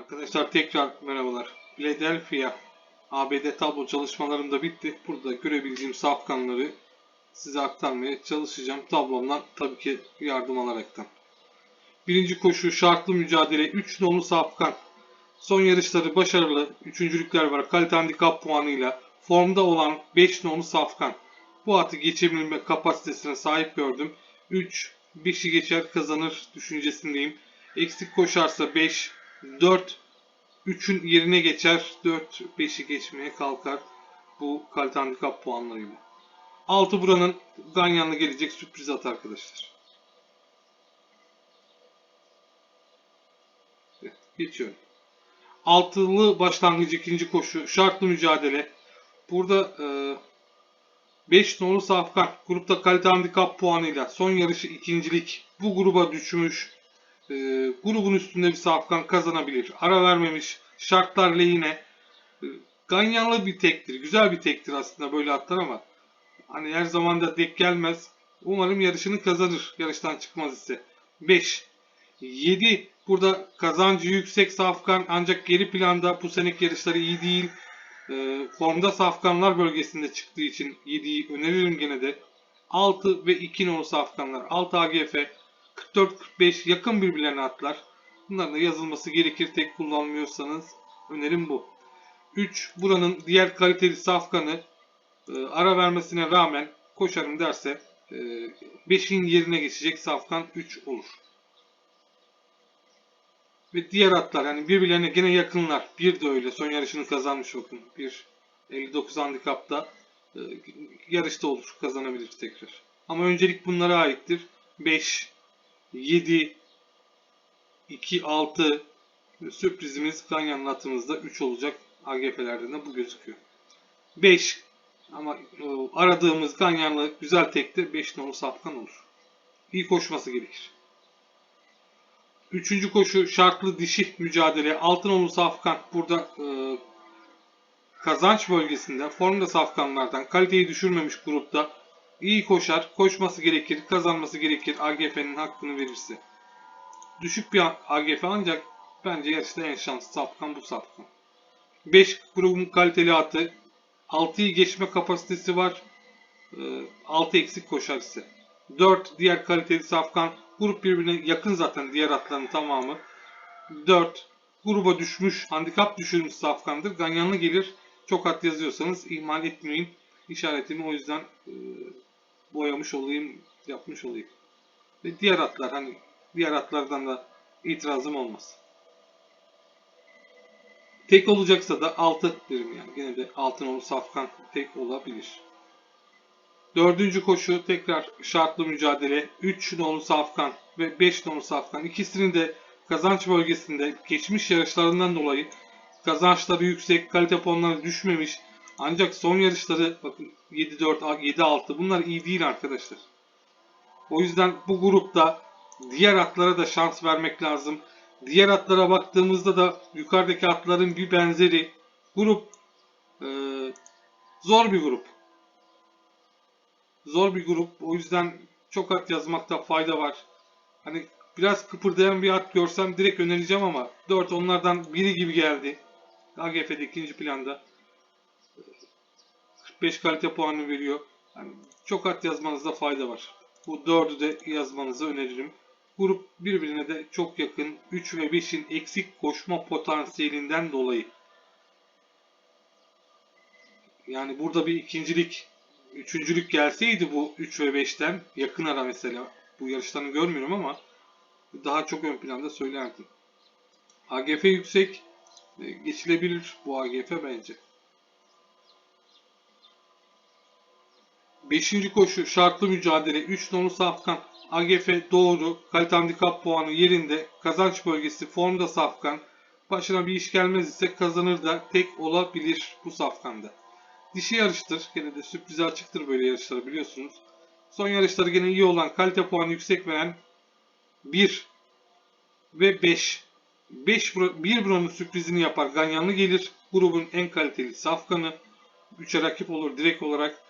Arkadaşlar tekrar merhabalar. Philadelphia ABD tablo çalışmalarım da bitti. Burada görebildiğim safkanları size aktarmaya çalışacağım. Tablomdan tabii ki yardım alaraktan. Birinci koşu şartlı mücadele 3 nolu safkan. Son yarışları başarılı. Üçüncülükler var. Kalite handikap puanıyla. Formda olan 5 nolu safkan. Bu atı geçebilme kapasitesine sahip gördüm. 3, 5'i geçer kazanır düşüncesindeyim. Eksik koşarsa 5, 4, 3'ün yerine geçer. 4, 5'i geçmeye kalkar. Bu kalite handikap puanlarıyla. 6 buranın Ganyan'la gelecek sürpriz at arkadaşlar. Geçiyorum. Altılı başlangıç ikinci koşu. Şartlı mücadele. Burada 5 nolu Safkan grupta kalite handikap puanıyla son yarışı ikincilik bu gruba düşmüş. E, grubun üstünde bir Safkan kazanabilir. Ara vermemiş. Şartlar lehine. E, Ganyanlı bir tektir. Güzel bir tektir aslında böyle atlar ama hani her zaman da denk gelmez. Umarım yarışını kazanır. Yarıştan çıkmaz ise. 5. 7. Burada kazancı yüksek Safkan ancak geri planda bu seneki yarışları iyi değil. E, formda Safkanlar bölgesinde çıktığı için 7'yi öneririm gene de. 6 ve 2 nolu Safkanlar. 6 AGF 44-45 yakın birbirlerine atlar. Bunların da yazılması gerekir tek kullanmıyorsanız. Önerim bu. 3. Buranın diğer kaliteli safkanı e, ara vermesine rağmen koşarım derse 5'in yerine geçecek safkan 3 olur. Ve diğer atlar yani birbirlerine gene yakınlar. Bir de öyle. Son yarışını kazanmış bakın. Bir 59 handikapta e, yarışta olur. Kazanabilir tekrar. Ama öncelik bunlara aittir. 5, 7, 2, 6 sürprizimiz Ganyan'ın atımızda 3 olacak. AGF'lerde de bu gözüküyor. 5 ama e, aradığımız Ganyan'lı güzel tekte 5 nolu safkan olur. İyi koşması gerekir. Üçüncü koşu şartlı dişi mücadele. Altın nolu safkan burada e, kazanç bölgesinde formda safkanlardan kaliteyi düşürmemiş grupta iyi koşar, koşması gerekir, kazanması gerekir AGF'nin hakkını verirse. Düşük bir AGF ancak bence yarışta en şanslı safkan bu safkan. 5 grubun kaliteli atı. 6'yı geçme kapasitesi var. 6 eksik koşar ise. 4 diğer kaliteli safkan. Grup birbirine yakın zaten diğer atların tamamı. 4 gruba düşmüş, handikap düşürmüş safkandır. Ganyanlı gelir. Çok at yazıyorsanız ihmal etmeyin. İşaretimi o yüzden e, boyamış olayım, yapmış olayım. Ve diğer atlar hani diğer atlardan da itirazım olmaz. Tek olacaksa da 6 derim yani. Yine de altın olur safkan tek olabilir. Dördüncü koşu tekrar şartlı mücadele. 3 nolu safkan ve 5 nolu safkan. İkisinin de kazanç bölgesinde geçmiş yarışlarından dolayı kazançları yüksek, kalite puanları düşmemiş. Ancak son yarışları bakın 7-4, 7-6 bunlar iyi değil arkadaşlar. O yüzden bu grupta diğer atlara da şans vermek lazım. Diğer atlara baktığımızda da yukarıdaki atların bir benzeri grup e, zor bir grup. Zor bir grup. O yüzden çok at yazmakta fayda var. Hani biraz kıpırdayan bir at görsem direkt önereceğim ama 4 onlardan biri gibi geldi. AGF'de ikinci planda. 45 kalite puanı veriyor. Yani çok at yazmanızda fayda var. Bu dördü de yazmanızı öneririm. Grup birbirine de çok yakın. 3 ve 5'in eksik koşma potansiyelinden dolayı. Yani burada bir ikincilik, üçüncülük gelseydi bu 3 ve 5'ten yakın ara mesela. Bu yarışlarını görmüyorum ama daha çok ön planda söylerdim. AGF yüksek, e, geçilebilir bu AGF bence. Beşinci koşu şartlı mücadele 3 nolu safkan AGF doğru kalite handikap puanı yerinde kazanç bölgesi formda safkan başına bir iş gelmez ise kazanır da tek olabilir bu safkanda. Dişi yarıştır. Gene de sürprize açıktır böyle yarışları biliyorsunuz. Son yarışları gene iyi olan kalite puanı yüksek veren 1 ve 5. 5 1 buranın sürprizini yapar. Ganyanlı gelir. Grubun en kaliteli safkanı. 3'e rakip olur direkt olarak.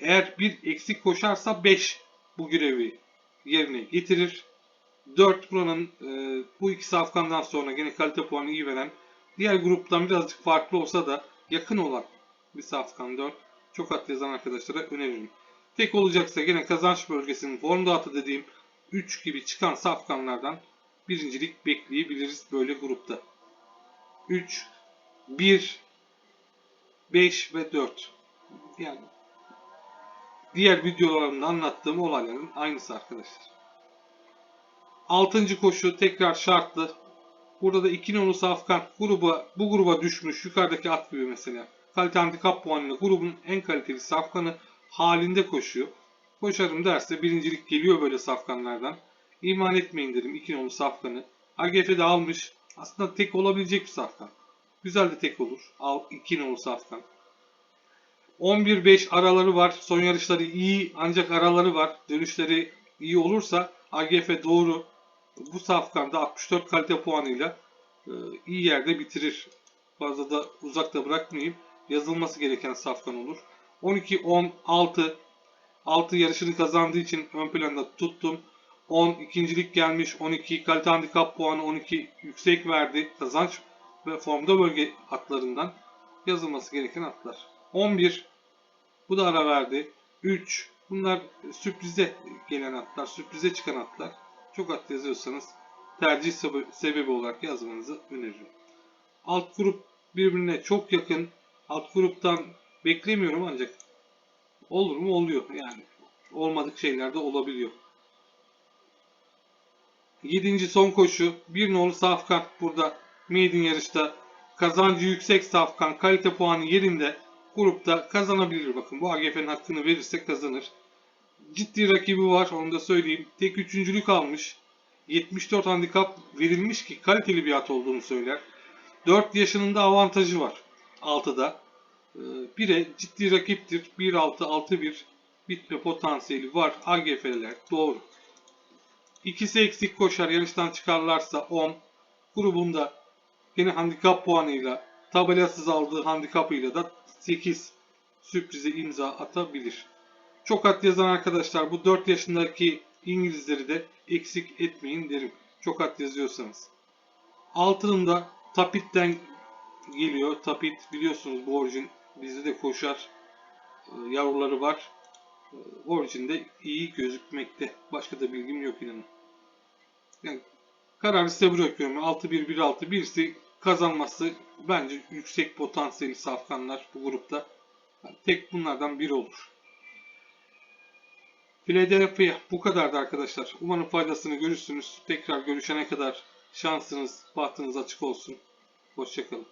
Eğer bir eksik koşarsa 5 bu görevi yerine getirir. 4 buranın e, bu iki safkandan sonra gene kalite puanı iyi veren diğer gruptan birazcık farklı olsa da yakın olan bir safkan 4 çok at yazan arkadaşlara öneririm. Tek olacaksa gene kazanç bölgesinin form dağıtı dediğim 3 gibi çıkan safkanlardan birincilik bekleyebiliriz böyle grupta. 3, 1, 5 ve 4. Yani diğer videolarımda anlattığım olayların aynısı arkadaşlar. Altıncı koşu tekrar şartlı. Burada da iki nolu safkan gruba, bu gruba düşmüş yukarıdaki at gibi mesela. Kalite handikap puanıyla grubun en kaliteli safkanı halinde koşuyor. Koşarım derse birincilik geliyor böyle safkanlardan. İman etmeyin dedim iki nolu safkanı. AGF'de almış. Aslında tek olabilecek bir safkan. Güzel de tek olur. Al iki nolu safkan. 11-5 araları var. Son yarışları iyi ancak araları var. Dönüşleri iyi olursa AGF doğru bu safkanda 64 kalite puanıyla e, iyi yerde bitirir. Fazla da uzakta bırakmayayım. Yazılması gereken safkan olur. 12-10-6 6 yarışını kazandığı için ön planda tuttum. 10 ikincilik gelmiş. 12 kalite handikap puanı 12 yüksek verdi. Kazanç ve formda bölge atlarından yazılması gereken atlar. 11 bu da ara verdi. 3 bunlar sürprize gelen atlar, sürprize çıkan atlar. Çok at yazıyorsanız tercih sebe- sebebi olarak yazmanızı öneririm. Alt grup birbirine çok yakın. Alt gruptan beklemiyorum ancak olur mu oluyor yani. Olmadık şeyler de olabiliyor. 7. son koşu. Bir nolu Safkan burada maiden yarışta kazancı yüksek Safkan kalite puanı yerinde grupta kazanabilir. Bakın bu AGF'nin hakkını verirse kazanır. Ciddi rakibi var onu da söyleyeyim. Tek üçüncülük almış. 74 handikap verilmiş ki kaliteli bir at olduğunu söyler. 4 yaşının da avantajı var 6'da. 1'e ciddi rakiptir. 1-6, 6-1 bitme potansiyeli var. AGF'ler doğru. İkisi eksik koşar yarıştan çıkarlarsa 10. Grubunda yine handikap puanıyla tabelasız aldığı handikapıyla da 8 sürprize imza atabilir. Çok at yazan arkadaşlar bu 4 yaşındaki İngilizleri de eksik etmeyin derim. Çok at yazıyorsanız. Altının da Tapit'ten geliyor. Tapit biliyorsunuz bu orijin bizde de koşar. Ee, Yavruları var. Ee, Orijinde iyi gözükmekte. Başka da bilgim yok inanın. Yani kararı size bırakıyorum. 6-1-1-6 birisi kazanması bence yüksek potansiyeli safkanlar bu grupta. Yani tek bunlardan biri olur. Philadelphia bu kadardı arkadaşlar. Umarım faydasını görürsünüz. Tekrar görüşene kadar şansınız, bahtınız açık olsun. Hoşçakalın.